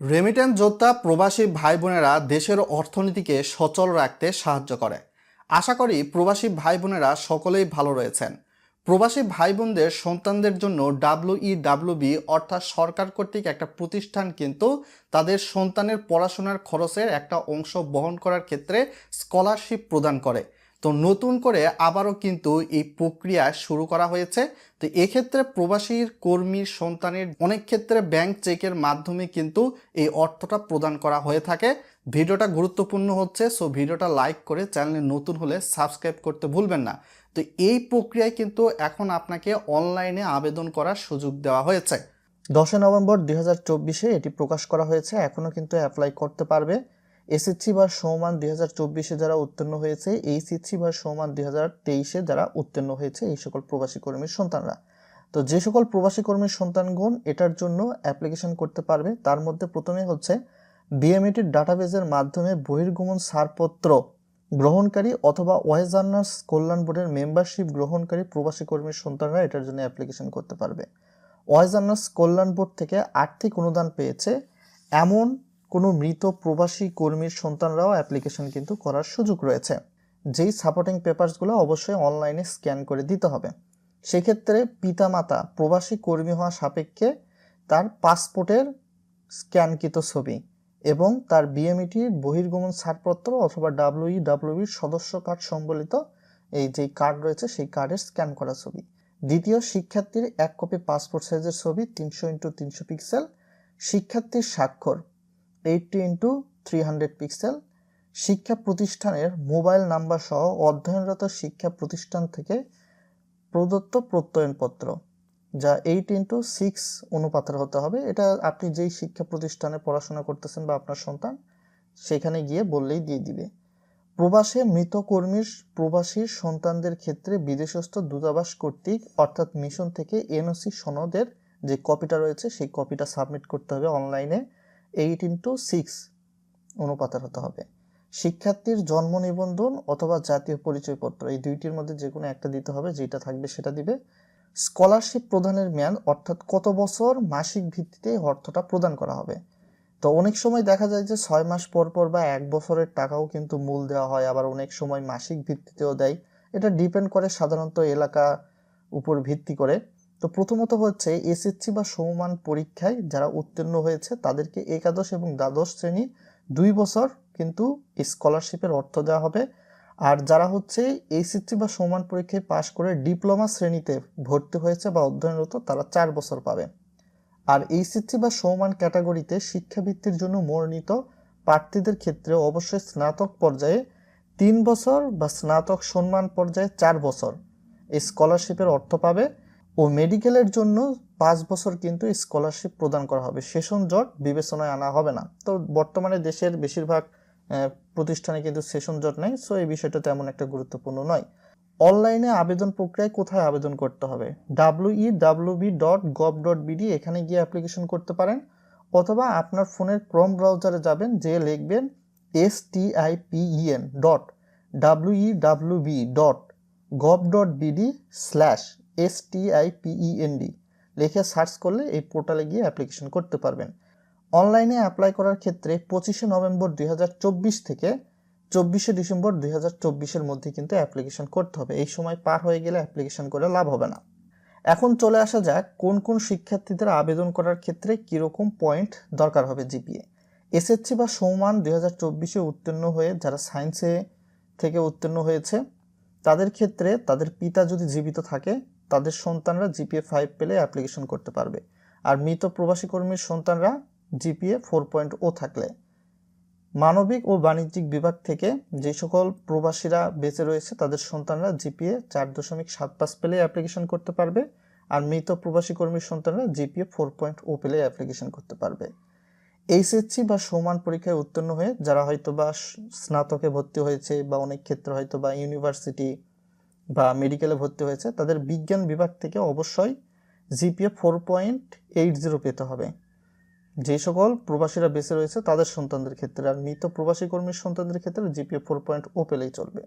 Remittance যোদ্ধা প্রবাসী ভাই বোনেরা দেশের অর্থনীতিকে সচল রাখতে সাহায্য করে। আশা করি প্রবাসী ভাই বোনেরা সকলেই ভালো রয়েছেন। প্রবাসী ভাই বোনদের সন্তানদের জন্য ডাব্লিউই ডাব্লিউবি অর্থাৎ সরকার কর্তৃক একটা প্রতিষ্ঠান কিন্তু তাদের সন্তানের পড়াশোনার খরচের একটা অংশ বহন করার ক্ষেত্রে স্কলারশিপ প্রদান করে। তো নতুন করে আবারও কিন্তু এই প্রক্রিয়া শুরু করা হয়েছে। তো এক্ষেত্রে প্রবাসীর, কর্মীর, সন্তানের অনেক ক্ষেত্রে ব্যাংক চেকের মাধ্যমে কিন্তু এই অর্থটা প্রদান করা হয়ে থাকে। ভিডিওটা গুরুত্বপূর্ণ হচ্ছে, সো ভিডিওটা লাইক করে চ্যানেলে নতুন হলে সাবস্ক্রাইব করতে ভুলবেন না। তো এই প্রক্রিয়ায় কিন্তু এখন আপনাকে অনলাইনে আবেদন করার সুযোগ দেওয়া হয়েছে। দশই নভেম্বর দুই এটি প্রকাশ করা হয়েছে। এখনও কিন্তু অ্যাপ্লাই করতে পারবে। এসএসসি বা সমান দুই হাজার চব্বিশে যারা উত্তীর্ণ হয়েছে এইচএসসি বা সমান দুই হাজার তেইশে যারা উত্তীর্ণ হয়েছে, এই সকল প্রবাসী কর্মীর সন্তানরা। তো যে সকল প্রবাসী কর্মীর সন্তানগণ এটার জন্য অ্যাপ্লিকেশন করতে পারবে, তার মধ্যে প্রথমে হচ্ছে বিএমইটির ডাটাবেজের মাধ্যমে বহির্গমন ছাড়পত্র গ্রহণকারী অথবা ওয়েজার্নার্স কল্যাণ বোর্ডের মেম্বারশিপ গ্রহণকারী প্রবাসী কর্মীর সন্তানরা এটার জন্য অ্যাপ্লিকেশন করতে পারবে। ওয়েজার্নার্স কল্যাণ বোর্ড থেকে আর্থিক অনুদান পেয়েছে এমন কোনো মৃত প্রবাসী কর্মীর সন্তানরাও অ্যাপ্লিকেশন কিন্তু করার সুযোগ রয়েছে। যেই সাপোর্টিং পেপারসগুলো অবশ্যই অনলাইনে স্ক্যান করে দিতে হবে। সেক্ষেত্রে পিতামাতা, প্রবাসী কর্মী হওয়া সাপেক্ষে তার পাসপোর্টের স্ক্যানকৃত ছবি এবং তার বিএমইটির বহির্গমন ছাড়পত্র অথবা ডাব্লিউই ডাব্লিউবির সদস্য কার্ড সম্বলিত এই যে কার্ড রয়েছে, সেই কার্ডের স্ক্যান করা ছবি। দ্বিতীয়, শিক্ষার্থীর এক কপি পাসপোর্ট সাইজের ছবি, তিনশো ইন্টু তিনশো পিক্সেল শিক্ষার্থীর স্বাক্ষর। Eighty into three hundred pixel শিক্ষা প্রতিষ্ঠানের মোবাইল নাম্বার সহ অধ্যয়নরত শিক্ষা প্রতিষ্ঠান থেকে প্রদত্ত প্রত্যয়নপত্র, যা এইট ইন্টু সিক্স অনুপাতের হতে হবে। এটা আপনি যেই শিক্ষা প্রতিষ্ঠানে পড়াশোনা করতেছেন বা আপনার সন্তান, সেখানে গিয়ে বললেই দিয়ে দিবে। প্রবাসে মৃত কর্মীর, প্রবাসীর সন্তানদের ক্ষেত্রে বিদেশস্থ দূতাবাস কর্তৃক, অর্থাৎ মিশন থেকে এনওসি সনদের যে কপিটা রয়েছে, সেই কপিটা সাবমিট করতে হবে অনলাইনে এইট ইন্টু সিক্স অনুপাতের হতে হবে। শিক্ষার্থীর জন্ম নিবন্ধন অথবা জাতীয় পরিচয়পত্র, এই দুইটির মধ্যে যে কোনো একটা দিতে হবে যেটা থাকবে সেটা দিবে। স্কলারশিপ প্রদানের মেয়াদ অর্থাৎ কত বছর মাসিক ভিত্তিতে অর্থটা প্রদান করা হবে। তো অনেক সময় দেখা যায় যে ছয় মাস পর পর বা এক বছরের টাকাও কিন্তু মূল দেওয়া হয়, আবার অনেক সময় মাসিক ভিত্তিতেও দেয়। এটা ডিপেন্ড করে সাধারণত এলাকা উপর ভিত্তি করে। তো প্রথমত হচ্ছে এসএসসি বা সমমান পরীক্ষায় যারা উত্তীর্ণ হয়েছে তাদেরকে একাদশ এবং দ্বাদশ শ্রেণি দুই বছর কিন্তু স্কলারশিপের অর্থ দেওয়া হবে। আর যারা হচ্ছে এইচএসসি বা সমান পরীক্ষায় পাশ করে ডিপ্লোমা শ্রেণীতে ভর্তি হয়েছে বা অধ্যয়নরত তারা চার বছর পাবে। আর এইচএসসি বা সমান ক্যাটাগরিতে শিক্ষাবৃত্তির জন্য মনোনীত প্রার্থীদের ক্ষেত্রে অবশ্যই স্নাতক পর্যায়ে তিন বছর বা স্নাতক সম্মান পর্যায়ে চার বছর এই স্কলারশিপের অর্থ পাবে। ও মেডিকেলের জন্য পাঁচ বছর কিন্তু স্কলারশিপ প্রদান করা হবে। সেশন জট বিবেচনায় আনা হবে না। তো বর্তমানে দেশের বেশিরভাগ প্রতিষ্ঠানে কিন্তু সেশন জট নেই সো এই বিষয়টা তেমন একটা গুরুত্বপূর্ণ নয়। অনলাইনে আবেদন প্রক্রিয়ায় কোথায় আবেদন করতে হবে? W E W B dot gov dot B D এখানে গিয়ে অ্যাপ্লিকেশন করতে পারেন, অথবা আপনার ফোনের ক্রোম ব্রাউজারে যাবেন, যে লিখবেন S T I P E N dot W E W B dot gov dot B D slash S T I P E N D লিখে সার্চ করলে এই পোর্টালে গিয়ে অ্যাপ্লিকেশন করতে পারবেন। অনলাইনে অ্যাপ্লাই করার ক্ষেত্রে পঁচিশে নভেম্বর দু হাজার চব্বিশ থেকে চব্বিশে ডিসেম্বর দুই হাজার মধ্যে কিন্তু অ্যাপ্লিকেশন করতে হবে। এই সময় পার হয়ে গেলে অ্যাপ্লিকেশন করে লাভ হবে না। এখন চলে আসা যাক কোন কোন শিক্ষার্থীদের আবেদন করার ক্ষেত্রে কীরকম পয়েন্ট দরকার হবে জিপিএ এসএসসি বা সমান দুই হাজার চব্বিশে উত্তীর্ণ হয়ে যারা সায়েন্সে থেকে উত্তীর্ণ হয়েছে, তাদের ক্ষেত্রে তাদের পিতা যদি জীবিত থাকে তাদের সন্তানরা জিপিএ ফাইভ পেলে অ্যাপ্লিকেশন করতে পারবে। আর মৃত প্রবাসী কর্মীর সন্তানরা জিপিএ ফোর পয়েন্ট ও থাকলে। মানবিক ও বাণিজ্যিক বিভাগ থেকে যে সকল প্রবাসীরা বেঁচে রয়েছে, তাদের সন্তানরা জিপিএ চার দশমিক সাত পাঁচ পেলে অ্যাপ্লিকেশন করতে পারবে। আর মৃত প্রবাসী কর্মীর সন্তানরা জিপিএ ফোর পয়েন্ট ও পেলে অ্যাপ্লিকেশন করতে পারবে। এইচএসসি বা সমান পরীক্ষায় উত্তীর্ণ হয়ে, যারা হয়তো বা স্নাতকে ভর্তি হয়েছে বা অনেক ক্ষেত্রে হয়তো বা ইউনিভার্সিটি বা মেডিকেলে ভর্তি হয়েছে, তাদের বিজ্ঞান বিভাগ থেকে অবশ্যই GPA four point eight zero পেতে হবে। যে সকল প্রবাসীরা বেঁচে রয়েছে, তাদের সন্তানদের ক্ষেত্রে আর মৃত প্রবাসী কর্মীর সন্তানদের ক্ষেত্রে জিপিএ ফোর পয়েন্ট ও পেলেই চলবে।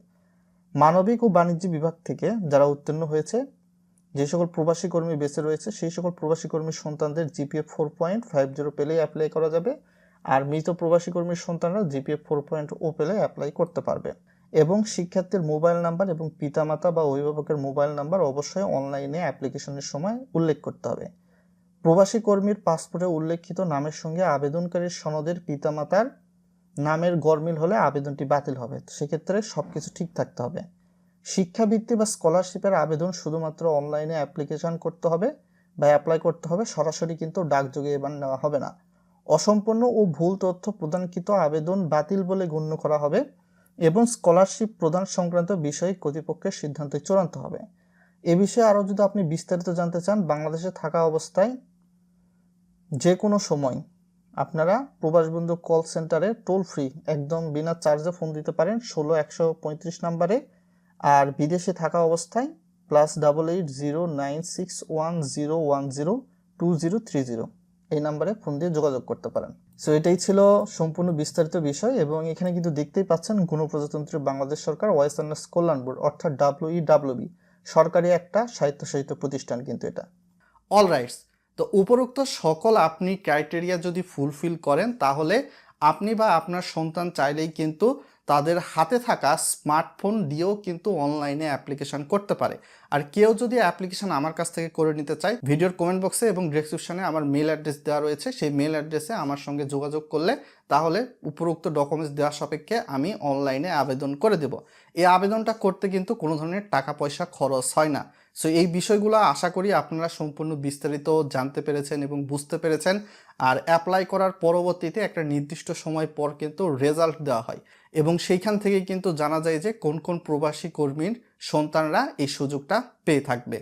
মানবিক ও বাণিজ্য বিভাগ থেকে যারা উত্তীর্ণ হয়েছে, যে সকল প্রবাসী কর্মী বেঁচে রয়েছে, সেই সকল প্রবাসী কর্মীর সন্তানদের GPA four point five zero পেলেই অ্যাপ্লাই করা যাবে। আর মৃত প্রবাসী কর্মীর সন্তানরা জিপিএ ফোর পয়েন্ট ও পেলে অ্যাপ্লাই করতে পারবে। এবং শিক্ষার্থীর মোবাইল নাম্বার এবং পিতামাতা বা অভিভাবকের মোবাইল নাম্বার অবশ্যই অনলাইনে অ্যাপ্লিকেশনের সময় উল্লেখ করতে হবে। প্রবাসী কর্মীর পাসপোর্টে উল্লেখিত নামের সঙ্গে আবেদনকারীর সনদের পিতামাতার নামের গরমিল হলে আবেদনটি বাতিল হবে। সেক্ষেত্রে সব কিছু ঠিক থাকতে হবে। শিক্ষাবৃত্তি বা স্কলারশিপের আবেদন শুধুমাত্র অনলাইনে অ্যাপ্লিকেশন করতে হবে বা অ্যাপ্লাই করতে হবে, সরাসরি কিন্তু ডাকযোগে এবার নেওয়া হবে না। অসম্পূর্ণ ও ভুল তথ্য প্রদানকৃত আবেদন বাতিল বলে গণ্য করা হবে। এবং স্কলারশিপ প্রদান সংক্রান্ত বিষয়ে কর্তৃপক্ষের সিদ্ধান্ত চূড়ান্ত হবে। এ বিষয়ে আরও যদি আপনি বিস্তারিত জানতে চান, বাংলাদেশে থাকা অবস্থায় যে কোনো সময় আপনারা প্রবাসবন্ধু কল সেন্টারে টোল ফ্রি, একদম বিনা চার্জে ফোন দিতে পারেন ষোলো একশো পঁয়ত্রিশ নাম্বারে। আর বিদেশে থাকা অবস্থায় plus double eight zero nine six one zero one zero two zero three zero এই নাম্বারে ফোন দিয়ে যোগাযোগ করতে পারেন। সো এটাই ছিল সম্পূর্ণ বিস্তারিত বিষয় এবং এখানে কিন্তু দেখতেই পাচ্ছেন গণপ্রজাতন্ত্রী বাংলাদেশ সরকার ওয়েস্টার্নার্স কল্যাণ বোর্ড, অর্থাৎ ডাব্লিউই ডাব্লিউবি সরকারি একটা স্বায়ত্তশাসিত প্রতিষ্ঠান কিন্তু এটা। অল রাইটস তো উপরোক্ত সকল আপনি ক্রাইটেরিয়া যদি ফুলফিল করেন, তাহলে আপনি বা আপনার সন্তান চাইলেই কিন্তু তাদের হাতে থাকা স্মার্টফোন দিয়েও কিন্তু অনলাইনে অ্যাপ্লিকেশন করতে পারে। আর কেউ যদি অ্যাপ্লিকেশন আমার কাছ থেকে করে নিতে চায়, ভিডিওর কমেন্ট বক্সে এবং ডেসক্রিপশনে আমার মেল অ্যাড্রেস দেওয়া রয়েছে, সেই মেল অ্যাড্রেসে আমার সঙ্গে যোগাযোগ করলে তাহলে উপরোক্ত ডকুমেন্টস দেওয়া সাপেক্ষে আমি অনলাইনে আবেদন করে দেব। এই আবেদনটা করতে কিন্তু কোনো ধরনের টাকা পয়সা খরচ হয় না। সো এই বিষয়গুলো আশা করি আপনারা সম্পূর্ণ বিস্তারিত জানতে পেরেছেন এবং বুঝতে পেরেছেন। আর অ্যাপ্লাই করার পরবর্তীতে একটা নির্দিষ্ট সময় পর কিন্তু রেজাল্ট দেওয়া হয়। এবং সেইখান থেকে কিন্তু জানা যায় যে কোন কোন প্রবাসী কর্মীর সন্তানরা এই সুযোগটা পেয়ে থাকবে।